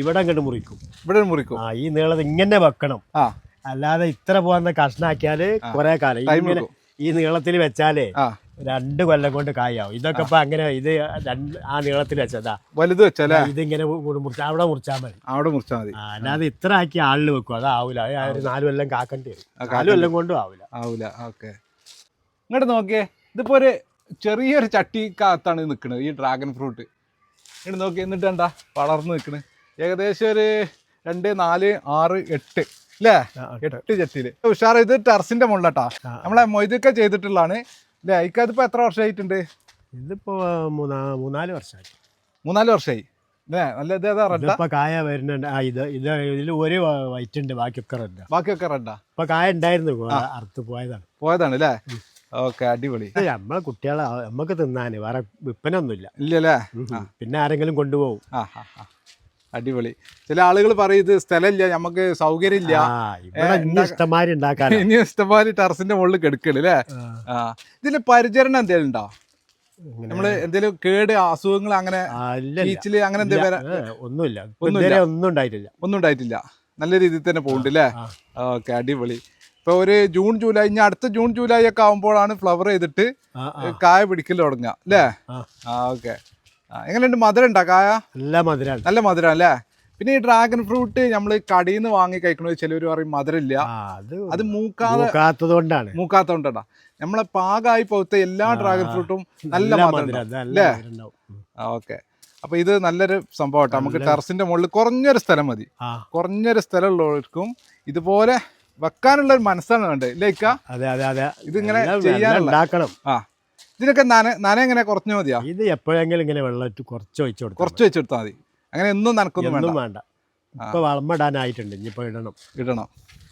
ഇവിടെ അങ്ങോട്ട് മുറിക്കും. ഇവിടെ മുറിക്കും. ആ ഈ നീളത് ഇങ്ങനെ വെക്കണം. ആ. അല്ലാതെ ഇത്ര പോകുന്ന കഷ്ണാക്കിയാൽ കുറെ കാലം. ഇങ്ങനെ ഈ നീളത്തിൽ വെച്ചാലേ രണ്ട് കൊല്ലം കൊണ്ട് കായാവും. ഇതൊക്കെ ഇപ്പൊ അങ്ങനെ ഇത് രണ്ട് ആ നീളത്തിൽ വെച്ചതാ വലുത് വെച്ചാലേ? ഇതിങ്ങനെ മുറിച്ച അവിടെ മുറിച്ചാൽ മതി. അവിടെ മുറിച്ചാൽ മതി. അല്ലാതെ ഇത്ര ആക്കി ആളിൽ വെക്കും. അതാവൂല ഒരു നാല് കൊല്ലം കാക്കേണ്ടി വരും. നാല് കൊല്ലം കൊണ്ടും ആവൂല. ആവൂല. ഓക്കെ. ഇങ്ങോട്ട് നോക്കിയേ. ഇതിപ്പോ ഒരു ചെറിയൊരു ചട്ടിക്കകത്താണ് നിൽക്കുന്നത് ഈ ഡ്രാഗൺ ഫ്രൂട്ട് ഇങ്ങോട്ട് നോക്കി എന്നിട്ട് എന്താ വളർന്ന് നിൽക്കണ് ഏകദേശം ഒരു രണ്ട് നാല് ആറ് എട്ട് അല്ലേ എട്ട് ചെട്ടിയിൽ ഉഷാർ ഇത് ടെറസിന്റെ മുകളിലട്ടാ. നമ്മളെ മൊയ്തൊക്കെ ചെയ്തിട്ടുള്ളതാണ്. അല്ലേ ഇക്കതിപ്പോ എത്ര വർഷമായിട്ടുണ്ട് ഇതിപ്പോ മൂന്നാ മൂന്നാൽ വർഷമായി മൂന്നാൽ വർഷമായി നല്ല ഇത് ഏതാ കായ വരുന്നുണ്ട്. ആ ഇത് ഇത് ഇതിൽ ഒരു വൈറ്റ് ഉണ്ട് ബാക്കിയൊക്കെ റെഡ്. ബാക്കിയൊക്കെ റെഡാ? ഇപ്പൊ കായ ഉണ്ടായിരുന്നു അറുത്ത് പോയതാണ്. പോയതാണ് അല്ലേ ഓക്കെ അടിപൊളി. നമ്മളെ കുട്ടികളെ നമുക്ക് തിന്നാന് വേറെ വിപ്പനൊന്നുമില്ല. ഇല്ലല്ലേ ഉം. പിന്നെ ആരെങ്കിലും കൊണ്ടുപോകും. ആ. അടിപൊളി. ചില ആളുകൾ പറയും ഇത് സ്ഥലമില്ല നമുക്ക് സൗകര്യമില്ല. ഇനി ഇഷ്ടമാരി ഉണ്ടാക്കാൻ ഇനി ഇഷ്ടംമാതിരി ടെറസിന്റെ മുകളിൽ കെടുക്കണ് അല്ലേ? ആ. ഇതിന് പരിചരണം എന്തെങ്കിലും ഉണ്ടോ? നമ്മൾ എന്തെങ്കിലും കേട് അസുഖങ്ങൾ അങ്ങനെ ബീച്ചിൽ അങ്ങനെ എന്തെങ്കിലും ഒന്നുമില്ല. ഒന്നും ഉണ്ടായിട്ടില്ല. ഒന്നും ഉണ്ടായിട്ടില്ല. നല്ല രീതിയിൽ തന്നെ പോകുന്നുണ്ട് അല്ലേ? ആ. ഓക്കെ അടിപൊളി. ഇപ്പൊ ഒരു ജൂൺ ജൂലൈ ഇനി അടുത്ത ജൂൺ ജൂലൈ ഒക്കെ ആവുമ്പോഴാണ് ഫ്ലവർ ചെയ്തിട്ട് കായ പിടിക്കൽ തുടങ്ങുക അല്ലേ. ആ ഓക്കെ. എങ്ങനെയുണ്ട് മധുരം ഉണ്ടോ കായ? നല്ല മധുരം നല്ല മധുരം അല്ലേ? പിന്നെ ഈ ഡ്രാഗൺ ഫ്രൂട്ട് നമ്മൾ കടയിൽ നിന്ന് വാങ്ങി കഴിക്കണത് ചിലവർ പറയും മധുരമില്ല. അത് മൂക്കാതെ കൊണ്ടാണ് മൂക്കാത്തോണ്ടാ നമ്മളെ പാകമായി പോകത്ത എല്ലാ ഡ്രാഗൺ ഫ്രൂട്ടും നല്ല മധുരം അല്ലേ? ഓക്കെ. അപ്പൊ ഇത് നല്ലൊരു സംഭവം നമുക്ക് ടെറസിന്റെ മുകളിൽ കുറഞ്ഞൊരു സ്ഥലം മതി. കുറഞ്ഞൊരു സ്ഥലം ഉള്ളവർക്കും ഇതുപോലെ വെക്കാനുള്ള ഒരു മനസ്സാണ് വേണ്ടത്. ഇല്ലേക്ക അതെ അതെ അതെ. ഇതിങ്ങനെ ചെയ്യാനുണ്ടാക്കണം ആ. ഇതിനൊക്കെ നന നന എങ്ങനെ കുറഞ്ഞു മതിയാ? ഇത് എപ്പോഴെങ്കിലും ഇങ്ങനെ വെള്ളം ഇട്ട് കുറച്ച് വെച്ച് കൊടുക്കും കുറച്ച് വെച്ചെടുത്താൽ മതി. അങ്ങനെ ഒന്നും നനക്കൊന്നും വേണ്ട. ഇപ്പൊ വളമിടാനായിട്ടുണ്ട് ഇനിയിപ്പോ ഇടണം. ഇടണം.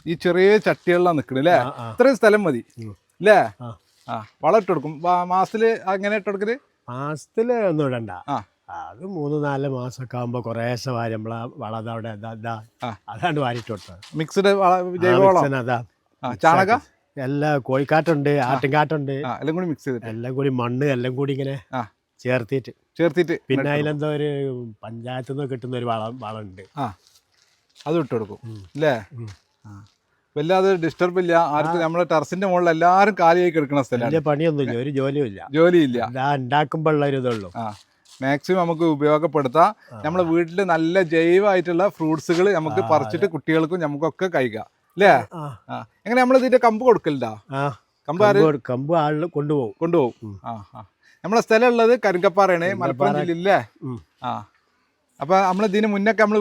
ഈ ചെറിയ ചട്ടികളിലാണ് നിൽക്കണത് അല്ലേ. ഇത്രയും സ്ഥലം മതി. അല്ലേ ആ. വളം ഇട്ട് കൊടുക്കും. മാസത്തിൽ അങ്ങനെ ഇട്ട് കൊടുക്കൽ? മാസത്തിൽ ഒന്നും ഇടണ്ട. അത് മൂന്ന് നാല് മാസമൊക്കെ ആകുമ്പോ കുറേശ്ശെ വാരി നമ്മളെ വളം അവിടെ. അതാണ്ട് വാരിട്ട് കൊടുത്തത്. മിക്സ്ഡ് ജൈവ ആ, വളം mix അതാ. ചാണക? എല്ലാ കോഴിക്കാട്ടുണ്ട് ആട്ടിൻകാട്ടുണ്ട്. എല്ലാം കൂടി മിക്സ് ചെയ്തിട്ട്. എല്ലാം കൂടി മണ്ണ് എല്ലാം കൂടി ഇങ്ങനെ. ചേർത്തിട്ട്. ചേർത്തിട്ട് പിന്നെ അതിലെന്തോ ഒരു പഞ്ചായത്തിൽ നിന്ന് കിട്ടുന്ന ഒരു വളം വളമുണ്ട്. ആ. അത് ഇട്ട് കൊടുക്കും. അല്ലേ വല്ലാതെ ഡിസ്റ്റർബ് ഇല്ല. ആർക്കും നമ്മുടെ ടെറസിന്റെ മുകളിൽ എല്ലാവരും കാലിയായി കിടക്കുന്ന സ്ഥലമാണ്. പണിയൊന്നും പണിയൊന്നുമില്ല ഒരു ജോലിയും ഇല്ല. ജോലിയില്ല ഉണ്ടാക്കുമ്പോഴുള്ള ഒരു ഇതുള്ളൂ. ആ. മാക്സിമം നമുക്ക് ഉപയോഗപ്പെടുത്താം. നമ്മുടെ വീട്ടിൽ നല്ല ജൈവമായിട്ടുള്ള ഫ്രൂട്ട്സുകൾ നമുക്ക് പറിച്ചിട്ട് കുട്ടികൾക്കും നമുക്കൊക്കെ കഴിക്കാം. അല്ലേ എങ്ങനെ നമ്മൾ ഇതിന്റെ കമ്പ് കൊടുക്കലുണ്ടാ? കമ്പ് കമ്പ് ആൾ കമ്പ് ആളിൽ കൊണ്ടുപോകും. കൊണ്ടുപോകും. ആ ആ. നമ്മളെ സ്ഥലം ഉള്ളത് കരിങ്കപ്പാറയാണ് മലപ്പുറം. ജില്ലയിലെ ആ. അപ്പൊ നമ്മൾ ഇതിന് മുന്നൊക്കെ നമ്മൾ